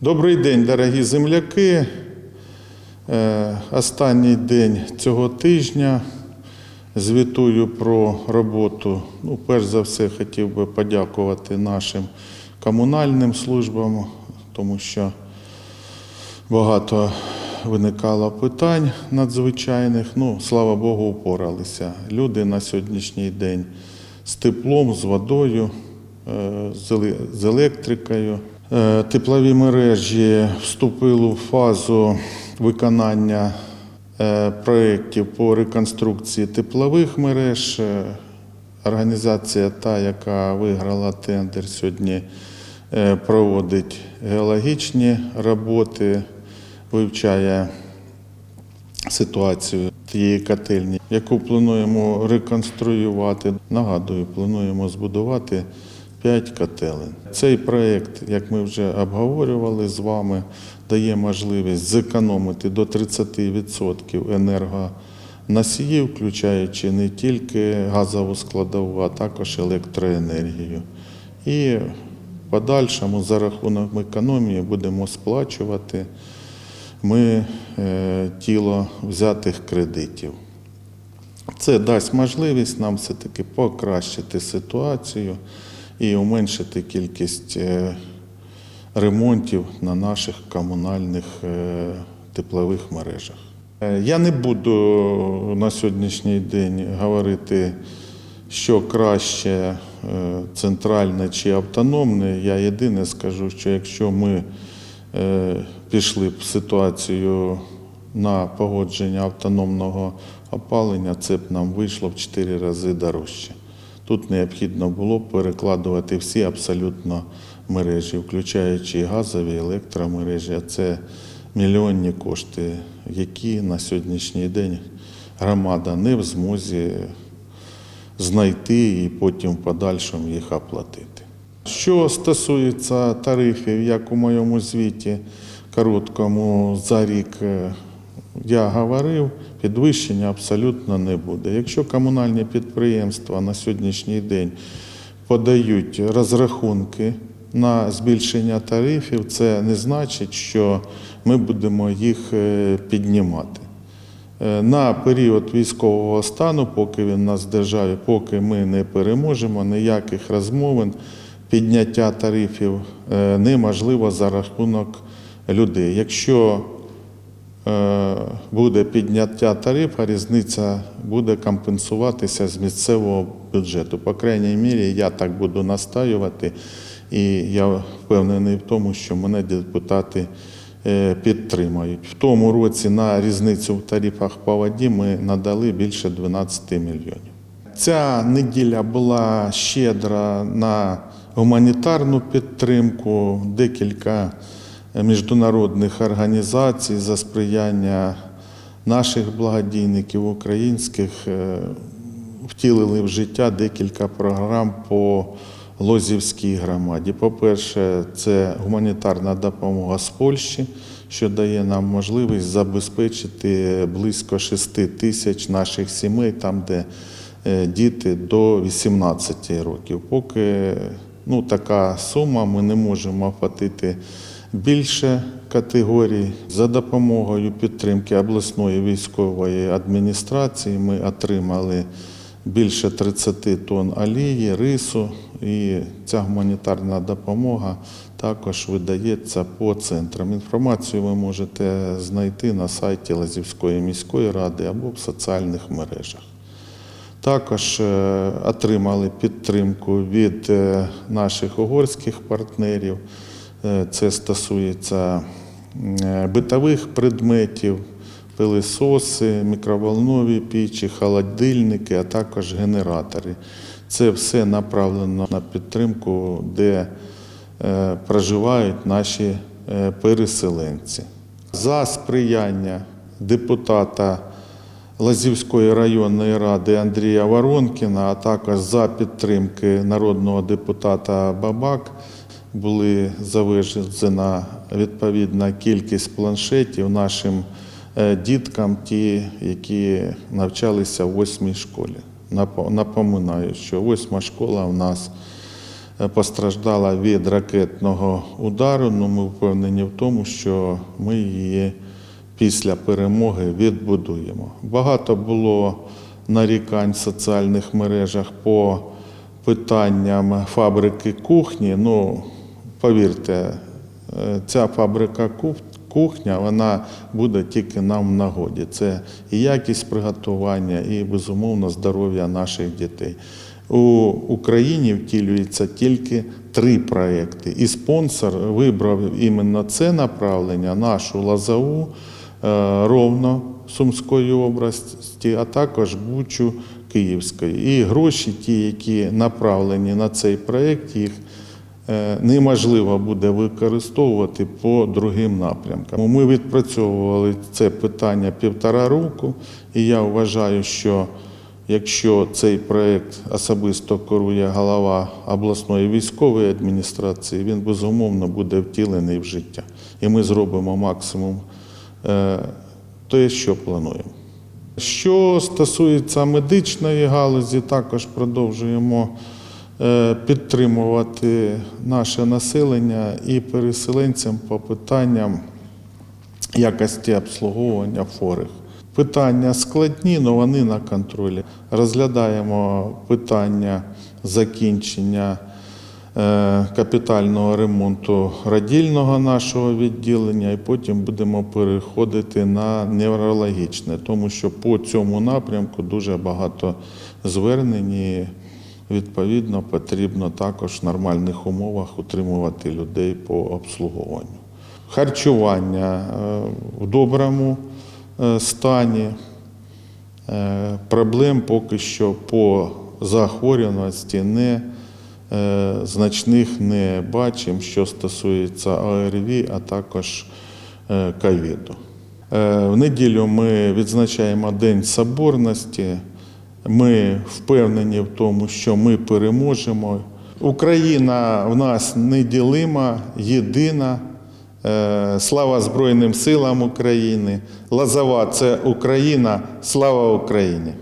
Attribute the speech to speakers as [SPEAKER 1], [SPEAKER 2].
[SPEAKER 1] Добрий день, дорогі земляки. Е, Останній день цього тижня. Звітую про роботу. Ну, перш за все, хотів би подякувати нашим комунальним службам, тому що багато виникало питань надзвичайних. Ну, слава Богу, упоралися. Люди на сьогоднішній день з теплом, з водою, е, з еле- з електрикою. Е, Теплові мережі вступили в фазу виконання е, проєктів по реконструкції теплових мереж. Е, Організація, та, яка виграла тендер, сьогодні проводить геологічні роботи, вивчає ситуацію тієї котельні, яку плануємо реконструювати. Нагадую, плануємо збудувати 5 котелень. Цей проєкт, як ми вже обговорювали з вами, дає можливість зекономити до 30% енергоносіїв, включаючи не тільки газову складову, а також електроенергію. І в подальшому за рахунок економії будемо сплачувати ми е, тіло взятих кредитів. Це дасть можливість нам все-таки покращити ситуацію і уменшити кількість е, ремонтів на наших комунальних е, теплових мережах. Е, Я не буду на сьогоднішній день говорити, що краще центральне чи автономне. Я єдине скажу, що якщо ми пішли б ситуацію на погодження автономного опалення, це б нам вийшло в 4 рази дорожче. Тут необхідно було перекладувати всі абсолютно мережі, включаючи газові, електромережі. А це мільйонні кошти, які на сьогоднішній день громада не в змозі знайти і потім в подальшому їх оплатити. Що стосується тарифів, як у моєму звіті короткому за рік я говорив, підвищення абсолютно не буде. Якщо комунальні підприємства на сьогоднішній день подають розрахунки на збільшення тарифів, це не значить, що ми будемо їх е, піднімати. Е, На період військового стану, поки він у нас в державі, поки ми не переможемо, ніяких розмовин підняття тарифів е, неможливо за рахунок людей. Якщо буде підняття тарифа, різниця буде компенсуватися з місцевого бюджету. По крайній мірі, я так буду настаювати, і я впевнений в тому, що мене депутати е, підтримають. В тому році на різницю в тарифах по воді ми надали більше 12 мільйонів. Ця неділя була щедра на гуманітарну підтримку, декілька міжнародних організацій за сприяння наших благодійників українських е, втілили в життя декілька програм по Лозівській громаді. По-перше, це гуманітарна допомога з Польщі, що дає нам можливість забезпечити близько 6 тисяч наших сімей, там, де е, діти до 18 років. Поки ну, така сума, ми не можемо оплатити більше категорій. За допомогою підтримки обласної військової адміністрації ми отримали більше 30 тонн олії, рису, і ця гуманітарна допомога також видається по центрам. Інформацію ви можете знайти на сайті Лазівської міської ради або в соціальних мережах. Також е, отримали підтримку від е, наших угорських партнерів. Е, Це стосується е, битових предметів, пилисоси, мікроволнові пічі, холодильники, а також генератори. Це все направлено на підтримку, де е, проживають наші переселенці. За сприяння депутата Лазівської районної ради Андрія Воронкіна, а також за підтримки народного депутата Бабак були завезена відповідна кількість планшетів нашим е, діткам, ті, які навчалися в восьмій школі. Напоминаю, що восьма школа у нас е, постраждала від ракетного удару. Ну, ми впевнені в тому, що ми її після перемоги відбудуємо. Багато було нарікань в соціальних мережах по питанням фабрики кухні. Ну, повірте, е, ця фабрика кухня вона буде тільки нам в нагоді. Це і якість приготування, і безумовно здоров'я наших дітей. У Україні втілюється тільки три проекти, і спонсор вибрав іменно це направлення, нашу Лазау, е, Ровно Сумської області, а також Бучу Київської. І гроші, ті, які направлені на цей проект, їх неможливо буде використовувати по другим напрямкам. Ми відпрацьовували це питання півтора року, і я вважаю, що якщо цей проект особисто керує голова обласної військової адміністрації, він безумовно буде втілений в життя. І ми зробимо максимум е, те, що плануємо. Що стосується медичної галузі, також продовжуємо е, підтримувати наше населення і переселенцям по питанням якості обслуговування хворих. Питання складні, але вони на контролі. Розглядаємо питання закінчення е, капітального ремонту радільного нашого відділення, і потім будемо переходити на неврологічне, тому що по цьому напрямку дуже багато звернень. Відповідно, потрібно також в нормальних умовах утримувати людей по обслуговуванню. Харчування е, в доброму е, стані. Е, Проблем поки що по захворюваності не значних не бачимо, що стосується ОРВІ, а також ковіду. В неділю ми відзначаємо День Соборності. Ми впевнені в тому, що ми переможемо. Україна в нас неділима, єдина. Е, Слава Збройним силам України. Лазова це Україна. Слава Україні!